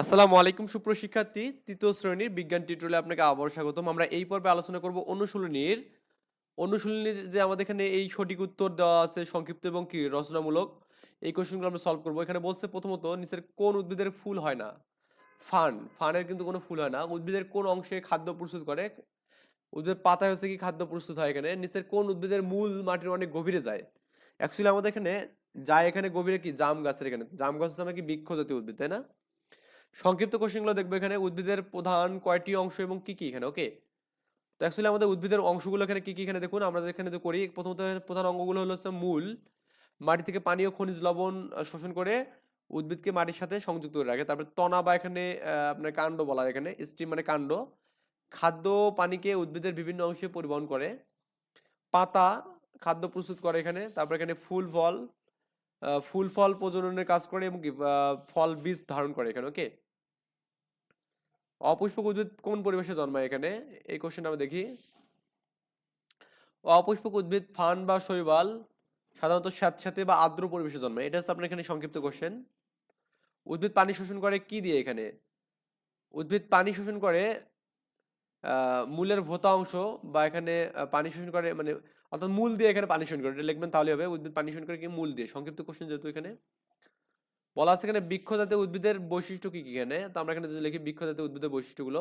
আসসালামু আলাইকুম সুপ্রশিক্ষার্থী তৃতীয় শ্রেণির বিজ্ঞান টিউটোরিয়ালে আপনাকে আবার স্বাগতম। আমরা এই পর্বে আলোচনা করব অনুশীলনীর। অনুশীলনীর যে আমাদের এখানে এই সঠিক উত্তর দেওয়া আছে, সংক্ষিপ্ত এবং কি, রচনামূলক, এই কোশ্চেনগুলো আমরা সলভ করব। এখানে বলছে প্রথমত, নিচের কোন উদ্ভিদের ফুল হয় না? ফান, ফানের কিন্তু কোনো ফুল হয় না। উদ্ভিদের কোন অংশে খাদ্য প্রস্তুত করে? উদ্ভিদের পাতায় হচ্ছে কি খাদ্য প্রস্তুত হয় এখানে? নিচের কোন উদ্ভিদের মূল মাটির অনেক গভীরে যায়? অ্যাকচুয়ালি আমাদের এখানে যায় এখানে গভীরে কি? জাম গাছের এখানে। জাম গাছ হচ্ছে কি বৃক্ষ জাতীয় উদ্ভিদ, তাই না? সংক্ষিপ্ত কোশ্চেনগুলো দেখব এখানে। উদ্ভিদের প্রধান কয়টি অংশ এবং কি কি এখানে? ওকে তো অ্যাকচুয়ালি আমাদের উদ্ভিদের অংশগুলো এখানে কি কি এখানে দেখুন? আমরা এখানে তো করি, প্রথমত প্রধান অঙ্গগুলো হলো হচ্ছে মূল। মাটি থেকে পানি ও খনিজ লবণ শোষণ করে উদ্ভিদকে মাটির সাথে সংযুক্ত করে রাখে। তারপরে তনা বা এখানে আপনার কাণ্ড বলা হয় এখানে। স্টিম মানে কাণ্ড। খাদ্য পানিকে উদ্ভিদের বিভিন্ন অংশে পরিবহন করে। পাতা, খাদ্য প্রস্তুত করে এখানে। তারপর এখানে ফুল, ফল ফুল, ফল প্রজননের কাজ করে এবং ফল, বীজ ধারণ করে এখানে। ওকে অপুষ্পক উদ্ভিদ কোন পরিবেশে জন্মায় এখানে? এই কোশ্চেন আমরা দেখি। অপুষ্পক উদ্ভিদ ফান বা শৈবাল সাধারণত স্যাঁতস্যাঁতে বা আর্দ্র পরিবেশে জন্মায়। এটা হচ্ছে আপনার এখানে সংক্ষিপ্ত কোশ্চেন উদ্ভিদ পানি শোষণ করে কি দিয়ে এখানে? উদ্ভিদ পানি শোষণ করে মূলের ভোতা অংশ বা এখানে পানি শোষণ করে মানে অর্থাৎ মূল দিয়ে এখানে পানি শোষণ করে। এটা লিখবেন তাহলে হবে। উদ্ভিদ পানি শোষণ করে কি? মূল দিয়ে। সংক্ষিপ্ত কোশ্চেন যেহেতু এখানে। বলা আছে এখানে বৃক্ষ জাতীয় উদ্ভিদের বৈশিষ্ট্য কি কি এখানে? তো আমরা এখানে যদি লিখি বৃক্ষ জাতীয় উদ্ভিদের বৈশিষ্ট্যগুলো।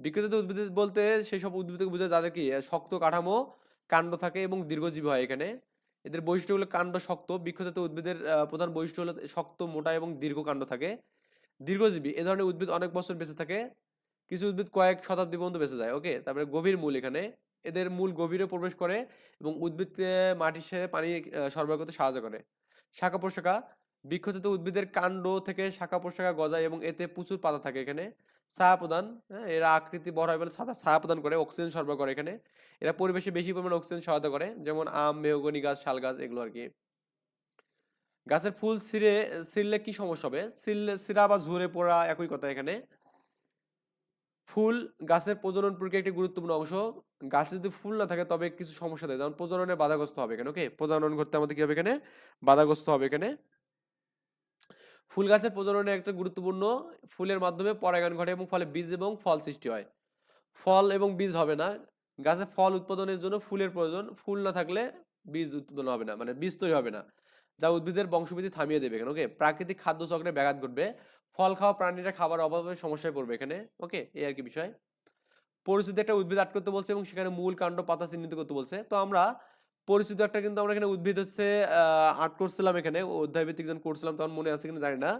বৃক্ষ জাতীয় উদ্ভিদ বলতে সেই সব উদ্ভিদকে বোঝায় যাদের কি শক্ত কাঠামো, কাণ্ড থাকে এবং দীর্ঘজীবী হয় এখানে। এদের বৈশিষ্ট্যগুলো কাণ্ড, শক্ত। বৃক্ষ জাতীয় উদ্ভিদের প্রধান বৈশিষ্ট্য হলো শক্ত, মোটা এবং দীর্ঘ কাণ্ড থাকে। দীর্ঘজীবী, এ ধরনের উদ্ভিদ অনেক বছর বেঁচে থাকে। কিছু উদ্ভিদ কয়েক শতাব্দী পর্যন্ত বেঁচে যায়। ওকে? তারপরে গভীর মূল এখানে। এদের মূল গভীরে প্রবেশ করে এবং উদ্ভিদকে মাটির সাথে পানি সরবরাহ করতে সাহায্য করে। শাখা প্রশাখা বৃক্ষজাত উদ্ভিদের কাণ্ড থেকে শাখা প্রশাখা গজায় এবং এতে প্রচুর পাতা থাকে এখানে। ছায়া প্রদান হ্যাঁ এরা আকৃতি বড় হয় বলে ছায়া প্রদান করে, অক্সিজেন সরবরাহ করে এখানে। এরা পরিবেশে বেশি পরিমাণে অক্সিজেন সহায়তা করে, যেমন আম, মেহগনি গাছ, শাল গাছ, এগুলো আর কি। গাছের ফুল ছিঁড়ে, ছিঁড়লে কি সমস্যা হবে? ছিঁড়লে, ছিঁড়া বা ঝরে পড়া একই কথা এখানে। ফুল গাছের প্রজনন প্রক্রিয়া একটি গুরুত্বপূর্ণ অংশ। গাছে যদি ফুল না থাকে, তবে কিছু সমস্যা দেয় যেমন প্রজননে বাধাগ্রস্ত হবে এখানে, ওকে? প্রজনন করতে আমাদের কি হবে এখানে? বাধাগ্রস্ত হবে এখানে। ফুল গাছের প্রজননে একটা গুরুত্বপূর্ণ ফুলের মাধ্যমে পরাগায়ন ঘটে এবং ফলে বীজ এবং ফল সৃষ্টি হয়। ফল এবং বীজ হবে না। গাছে ফল উৎপাদনের জন্য ফুলের প্রয়োজন। ফুল না থাকলে বীজ উৎপাদন হবে না মানে বীজ তৈরি হবে না, যা উদ্ভিদের বংশবৃদ্ধি থামিয়ে দেবে এখানে ওকে প্রাকৃতিক খাদ্য চক্রে ব্যাঘাত ঘটবে। ফল খাওয়া প্রাণীরা খাবার অভাবে সমস্যায় পড়বে এখানে ওকে এই আর কি বিষয়। পরিস্থিতি একটা উদ্ভিদ আট করতে বলছে এবং সেখানে মূল কাণ্ড পাতা চিহ্নিত করতে বলছে। তো আমরা পরিচিত একটা কিন্তু আমরা এখানে উদ্ভিদ হচ্ছে আর্ট করছিলাম এখানে অধ্যায় ভিত্তিক যখন করছিলাম তখন মনে আছে কিনা জানি না।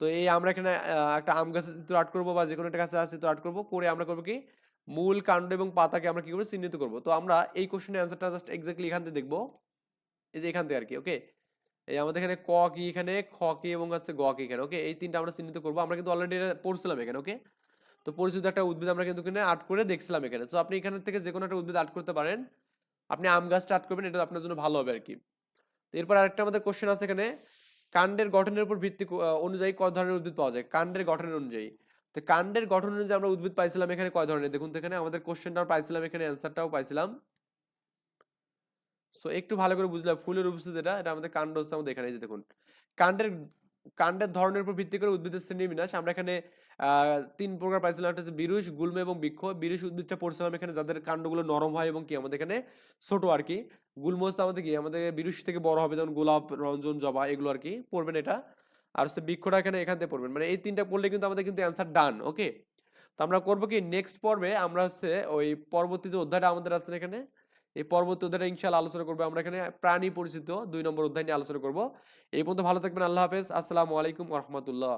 তো এই আমরা এখানে একটা আম গাছের চিত্র আর্ট করব বা যে কোনো একটা গাছের চিত্র আর্ট করব, করে আমরা করব কি? মূল কাণ্ড এবং পাতাকে আমরা কি করব? চিহ্নিত করব। তো আমরা এই কোশ্চেনের অ্যান্সারটা জাস্ট এক্স্যাক্টলি এখান থেকে দেখব। এই যে এখান থেকে আর কি ওকে এই আমাদের এখানে ক কি এখানে? খ কি এবং হচ্ছে গ কি এখানে ওকে এই তিনটা আমরা চিহ্নিত করব। আমরা কিন্তু অলরেডি এটা পড়ছিলাম এখানে ওকে তো পরিচিত একটা উদ্ভিদ আমরা কিন্তু এখানে আর্ট করে দেখছিলাম এখানে। তো আপনি এখান থেকে যে কোনো একটা উদ্ভিদ আর্ট করতে পারেন। আপনি আম গাছ স্টার্ট করবেন, এটা আপনার জন্য ভালো হবে আর কি তো এরপর আরেকটা আমাদের কোশ্চেন আছে এখানে, কাণ্ডের গঠনের উপর ভিত্তি অনুযায়ী কয় ধরনের উদ্ভিদ পাওয়া যায়? কাণ্ডের গঠনের অনুযায়ী। তো কাণ্ডের গঠন অনুযায়ী আমরা উদ্ভিদ পাইছিলাম এখানে কয় ধরনের? দেখুন তো এখানে আমাদের কোশ্চেনটাও পাইছিলাম, এখানে অ্যান্সারটাও পাইছিলাম। সো একটু ভালো করে বুঝলাম, ফুলের উপস্থিত এটা এটা আমাদের কাণ্ড হচ্ছে আমাদের এখানে যে দেখুন। কাণ্ডের কাণ্ডের ধরনের উপর ভিত্তি করে উদ্ভিদের শ্রেণি বিন্যাস আমরা এখানে তিন প্রকার পাইছিলাম একটা হচ্ছে বিরুষ, গুল্ম এবং বৃক্ষ। বিরুষ উদ্ভিদটা পড়ছিলাম এখানে যাদের কাণ্ডগুলো নরম হয় এবং কি আমাদের এখানে ছোট আর কি। গুল্ম হচ্ছে আমাদের কি? আমাদের বিরুষ থেকে বড় হবে যেমন গোলাপ, রঞ্জন, জবা এগুলো আর কি পড়বেন এটা। আর হচ্ছে বৃক্ষটা এখানে এখান থেকে পড়বেন। মানে এই তিনটা পড়লে কিন্তু আমাদের কিন্তু অ্যান্সার ডান ওকে তো আমরা করব কি? নেক্সট পর্বে আমরা হচ্ছে ওই পরবর্তী যে অধ্যায়টা আমাদের আছে এখানে এই পরবর্তী অধ্যায়টা ইনশাল্লাহ আলোচনা করব। আমরা এখানে প্রাণী পরিচিত দুই নম্বর অধ্যায় নিয়ে আলোচনা করব। এই পর্যন্ত ভালো থাকবেন, আল্লাহ হাফেজ। আসসালামু আলাইকুম রহমতুল্লাহ।